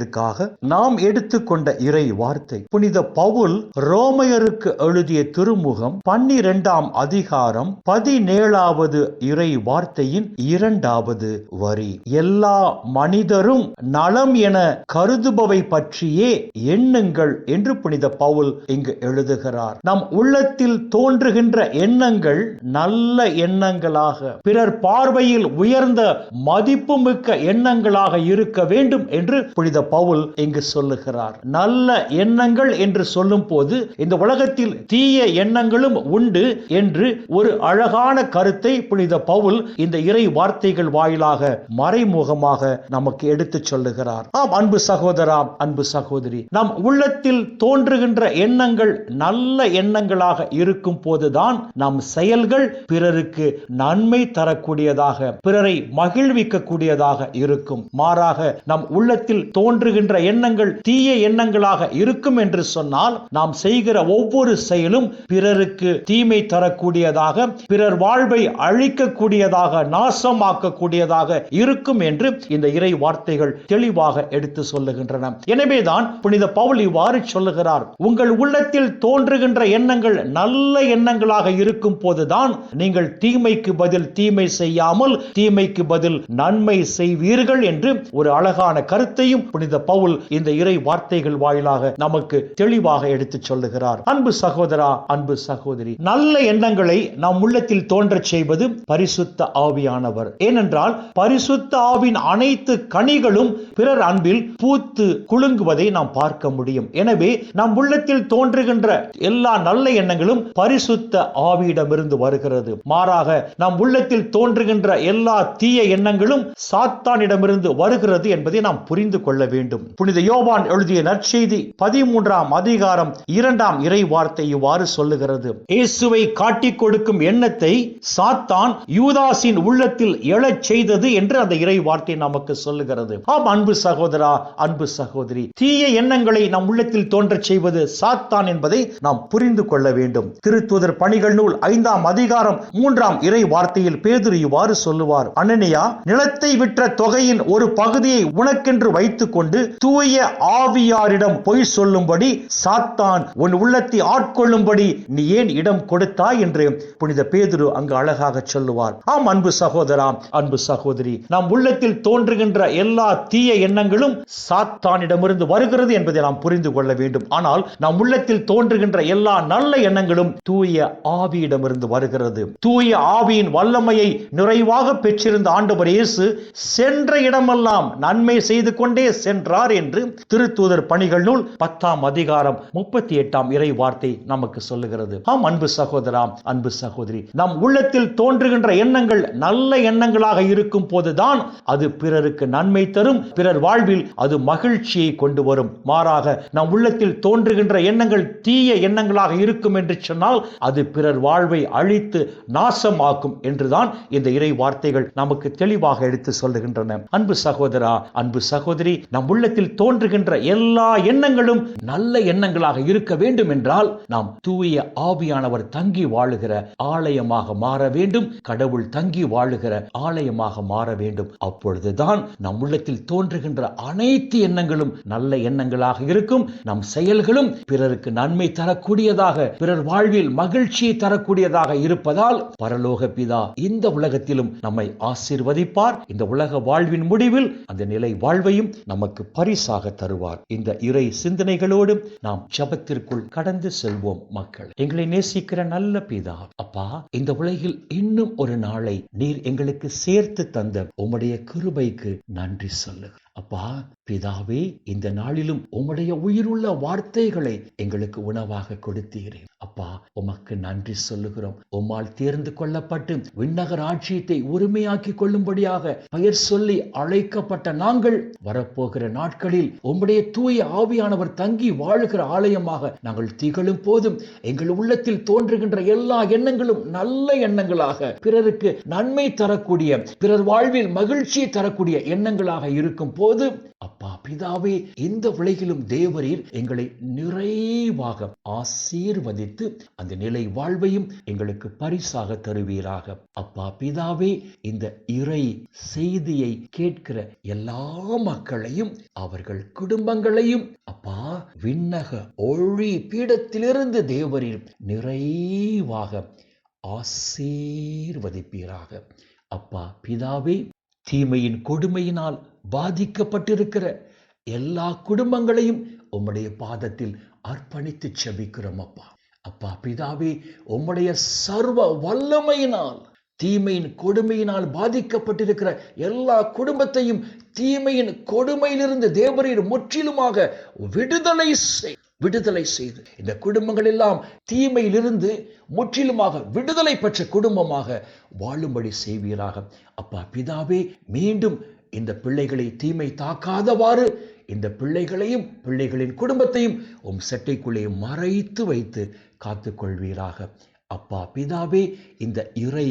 தியானத்திற்காக நாம் எடுத்துக்கொண்ட இறை வார்த்தை புனித பவுல் ரோமையருக்கு எழுதிய திருமுகம் பன்னிரெண்டாம் அதிகாரம் பதினேழாவது இறை வார்த்தையின் இரண்டாவது வரி. எல்லா மனிதரும் நலம் என கருதுபவை பற்றியே எண்ணுங்கள் என்று புனித பவுல் இங்கு எழுதுகிறார். நம் உள்ளத்தில் தோன்றுகின்ற எண்ணங்கள் நல்ல எண்ணங்களாக பிறர் பார்வையில் உயர்ந்த மதிப்புமிக்க எண்ணங்களாக இருக்க வேண்டும் என்று புனித பவுல் இங்கு சொல்லுகிறார் நல்ல எண்ணங்கள் என்று சொல்லும் போது இந்த உலகத்தில் தீய எண்ணங்களும் உண்டு என்று ஒரு அழகான கருத்தை புனித பவுல் இந்த இறை வார்த்தைகள் வாயிலாக மறைமுகமாக நமக்கு எடுத்து சொல்லுகிறார். ஆம் அன்பு சகோதரா அன்பு சகோதரி நம் உள்ளத்தில் தோன்றுகின்ற எண்ணங்கள் நல்ல எண்ணங்களாக இருக்கும் போதுதான் நம் செயல்கள் பிறருக்கு நன்மை தரக்கூடியதாக பிறரை மகிழ்விக்க கூடியதாக இருக்கும். மாறாக நம் உள்ளத்தில் தோன்ற தோன்றுகின்ற எண்ணங்கள் தீய எண்ணங்களாக இருக்கும் என்று சொன்னால் நாம் செய்கிற ஒவ்வொரு செயலும் பிறருக்கு தீமை தரக்கூடியதாக பிறர் வாழ்வை அழிக்கக்கூடியதாக நாசமாக்கக்கூடியதாக இருக்கும் என்று இந்த இறை வார்த்தைகள் தெளிவாக எடுத்து சொல்லுகின்றன. எனவேதான் புனித பவுல் இவ்வாறு சொல்லுகிறார் உங்கள் உள்ளத்தில் தோன்றுகின்ற எண்ணங்கள் நல்ல எண்ணங்களாக இருக்கும் போதுதான் நீங்கள் தீமைக்கு பதில் தீமை செய்யாமல் தீமைக்கு பதில் நன்மை செய்வீர்கள் என்று ஒரு அழகான கருத்தையும் புனித பவுல் இந்த இறை வார்த்தைகள் வாயிலாக நமக்கு தெளிவாக எடுத்து சொல்லுகிறார். அன்பு சகோதரா அன்பு சகோதரி நல்ல எண்ணங்களை நம் உள்ளத்தில் தோன்றச் செய்வது பரிசுத்த ஆவியானவர். ஏனென்றால் பரிசுத்த ஆவின் அனைத்து கனிகளும் பிறர் அன்பில் பூத்து குலுங்குவதை நாம் பார்க்க முடியும். எனவே நம் உள்ளத்தில் தோன்றுகின்ற எல்லா நல்ல எண்ணங்களும் பரிசுத்த ஆவியிடமிருந்து வருகிறது. மாறாக நம் உள்ளத்தில் தோன்றுகின்ற எல்லா தீய எண்ணங்களும் சாத்தானிடமிருந்து வருகிறது என்பதை நாம் புரிந்து கொள்ள வேண்டும். புனித யோவான் எழுதிய நற்செய்தி பதிமூன்றாம் அதிகாரம் இரண்டாம் இறை வார்த்தை இவ்வாறு சொல்லுகிறது. இயேசுவை காட்டிக் கொடுக்கும் எண்ணத்தை சாத்தான் யூதாசின் உள்ளத்தில் எழச் செய்தது என்று அந்த இறை வார்த்தை நமக்கு சொல்லுகிறது. ஆம் அன்பு சகோதரா அன்பு சகோதரி தீய எண்ணங்களை நம் உள்ளத்தில் தோன்றச் செய்வது சாத்தான் என்பதை நாம் புரிந்து கொள்ள வேண்டும். திருத்துதர் பணிகள் நூல் ஐந்தாம் அதிகாரம் மூன்றாம் இறை வார்த்தையில் பேதுரு இவ்வாறு சொல்லுவார். அனனியா நிலத்தை விற்ற தொகையின் ஒரு பகுதியை உனக்கென்று வைத்துக் கொண்டு தூய ஆவியாரிடம் பொய் சொல்லும்படி சாத்தான் உன் உள்ளத்தை ஆட்கொள்ளும்படி நீ ஏன் இடம் கொடுத்தாய் என்று புனித பேதுரு அங்கு அழகாக சொல்லுவார். ஆம் அன்பு சகோதரா அன்பு சகோதரி நம் உள்ளத்தில் தோன்றுகின்ற எல்லா தீய எண்ணங்களும் சாத்தானிடமிருந்து வருகிறது என்பதை நாம் புரிந்து கொள்ள வேண்டும். ஆனால் நம் உள்ளத்தில் தோன்றுகின்ற எல்லா நல்ல எண்ணங்களும் தூய ஆவியிடமிருந்து வருகிறது. தூய ஆவியின் வல்லமையை நிறைவாக பெற்றிருந்த ஆண்டவர் இயேசு சென்ற இடமெல்லாம் நன்மை செய்து கொண்டே சென்றார் என்று திருத்தூதர் பணிகள் நூல் பத்தாம் அதிகாரம் முப்பத்தி எட்டாம் இறை வார்த்தை நமக்கு சொல்லுகிறது. ஆம் அன்பு சகோதரா அன்பு சகோதரி நம் உள்ளத்தில் தோன்றுகின்ற எண்ணங்கள் நல்ல எண்ணங்களாக இருக்கும் போதுதான் அது பிறருக்கு நன்மை தரும் பிறர் வாழ்வில் அது மகிழ்ச்சியை கொண்டு வரும். மாறாக நம் உள்ளத்தில் தோன்றுகின்ற எண்ணங்கள் தீய எண்ணங்களாக இருக்கும் என்று சொன்னால் அது பிறர் வாழ்வை அழித்து நாசமாக்கும் என்றுதான் இந்த இறை வார்த்தைகள் நமக்கு தெளிவாக எடுத்து சொல்லுகின்றன. அன்பு சகோதரா அன்பு சகோதரி நம் உள்ளத்தில் தோன்றுகின்ற எல்லா எண்ணங்களும் நல்ல எண்ணங்களாக இருக்க வேண்டும் என்றால் நாம் தூய ஆவியானவர் தங்கி வாழுகிற ஆலயமாக மாற வேண்டும் கடவுள் தங்கி வாழுகிற ஆலயமாக மாற வேண்டும். அப்பொழுதுதான் நம் உள்ளத்தில் தோன்றுகின்ற அனைத்து எண்ணங்களும் நல்ல எண்ணங்களாக இருக்கும். நம் செயல்களும் பிறருக்கு நன்மை தரக்கூடியதாக பிறர் வாழ்வில் மகிழ்ச்சியை தரக்கூடியதாக இருப்பதால் பரலோக பிதா இந்த உலகத்திலும் நம்மை ஆசீர்வதிப்பார். இந்த உலக வாழ்வின் முடிவில் அந்த நிலை வாழ்வையும் நமக்கு பரிசாக தருவார். இந்த இறை சிந்தனைகளோடு நாம் ஜபத்திற்குள் கடந்து செல்வோம் மக்கள். எங்களை நேசிக்கிற நல்ல பிதா அப்பா இந்த உலகில் இன்னும் ஒரு நாளை நீர் எங்களுக்கு சேர்த்து தந்த உம்முடைய கிருபைக்கு நன்றி சொல்லு அப்பா பிதாவே இந்த நாளிலும் உம்முடைய உயிருள்ள வார்த்தைகளை எங்களுக்கு உணவாக கொடுத்தீரேன் அப்பா அப்பா உமக்கு நன்றி சொல்லுகிறோம். உம்மால் தேர்ந்து கொள்ளப்பட்டு விண்ணகர் ஆட்சியத்தை உரிமையாக்கி கொள்ளும்படியாக பெயர் சொல்லி அழைக்கப்பட்ட நாங்கள் வரப்போகிற நாட்களில் உம்முடைய தூய ஆவியானவர் தங்கி வாழுகிற ஆலயமாக நாங்கள் திகழும் போதும் எங்கள் உள்ளத்தில் தோன்றுகின்ற எல்லா எண்ணங்களும் நல்ல எண்ணங்களாக பிறருக்கு நன்மை தரக்கூடிய பிறர் வாழ்வில் மகிழ்ச்சியை தரக்கூடிய எண்ணங்களாக இருக்கும் போது போது அப்பா பிதாவே இந்த உலகிலும் தேவரீர் எங்களை நிறைவாக ஆசீர்வதித்து அந்த நிலை வாழ்வையும் எங்களுக்கு பரிசாக தருவீராக. அப்பா பிதாவே இந்த இறை செய்தியை கேட்கிற எல்லா மக்களையும் அவர்கள் குடும்பங்களையும் அப்பா விண்ணக ஒளி பீடத்திலிருந்து தேவரீர் நிறைவாக ஆசீர்வதிப்பீராக. அப்பா பிதாவே தீமையின் கொடுமையினால் பாதிக்கப்பட்டிருக்கிற எல்லா குடும்பங்களையும் உம்முடைய பாதத்தில் அர்ப்பணித்து செபிக்கிறோம் அப்பா. அப்பா பிதாவே உம்முடைய சர்வ வல்லமையினால் தீமையின் கொடுமையினால் பாதிக்கப்பட்டிருக்கிற எல்லா குடும்பத்தையும் தீமையின் கொடுமையிலிருந்து தேவரீர் முற்றிலுமாக விடுதலை செய். விடுதலை செய்து இந்த குடும்பங்கள் எல்லாம் தீமையிலிருந்து முற்றிலுமாக விடுதலை பெற்ற குடும்பமாக வாழும்படி செய்வீராக. அப்பா பிதாவே மீண்டும் இந்த பிள்ளைகளை தீமை தாக்காதவாறு இந்த பிள்ளைகளையும் பிள்ளைகளின் குடும்பத்தையும் உம் செட்டைக்குள்ளே மறைத்து வைத்து காத்துக்கொள்வீராக. அப்பா பிதாவே இந்த இறை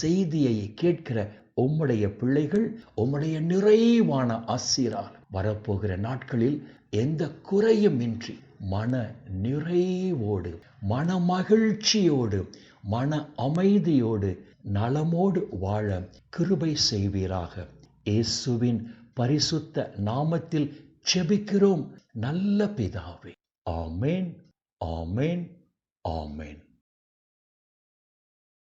செய்தியை கேட்கிற உம்முடைய பிள்ளைகள் உம்முடைய நிறைவான ஆசீரால் வரப்போகிற நாட்களில் எந்த குறையும் இன்றி மன நிறைவோடு மன மகிழ்ச்சியோடு மன அமைதியோடு நலமோடு வாழ கிருபை செய்வீராக. இயேசுவின் பரிசுத்த நாமத்தில் செபிக்கிறோம் நல்ல பிதாவே. ஆமேன் ஆமேன் ஆமேன்.